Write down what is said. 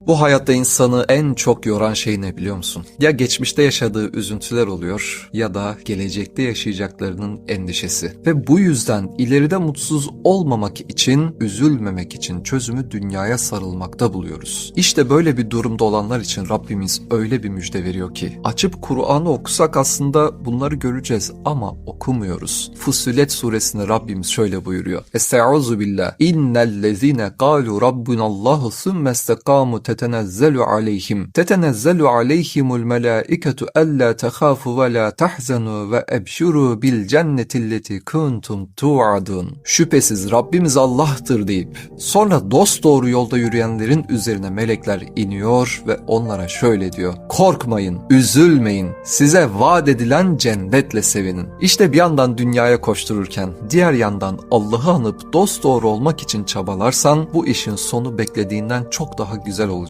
Bu hayatta insanı en çok yoran şey ne biliyor musun? Ya geçmişte yaşadığı üzüntüler oluyor ya da gelecekte yaşayacaklarının endişesi. Ve bu yüzden ileride mutsuz olmamak için, üzülmemek için çözümü dünyaya sarılmakta buluyoruz. İşte böyle bir durumda olanlar için Rabbimiz öyle bir müjde veriyor ki açıp Kur'an'ı okusak aslında bunları göreceğiz ama okumuyoruz. Fussilet suresinde Rabbimiz şöyle buyuruyor. Estaizu billah. İnnellezine kalu rabbunallahu sümme tetenezzelu aleyhim. Tetenezzelu aleyhimul melaiketu alla tekhafu ve la tahzanu ve ebşuru bil cennetilleti kuntum tu'adun. Şüphesiz Rabbimiz Allah'tır deyip sonra dost doğru yolda yürüyenlerin üzerine melekler iniyor ve onlara şöyle diyor. Korkmayın, üzülmeyin. Size vaat edilen cennetle sevinin. İşte bir yandan dünyaya koştururken diğer yandan Allah'ı anıp dost doğru olmak için çabalarsan bu işin sonu beklediğinden çok daha güzel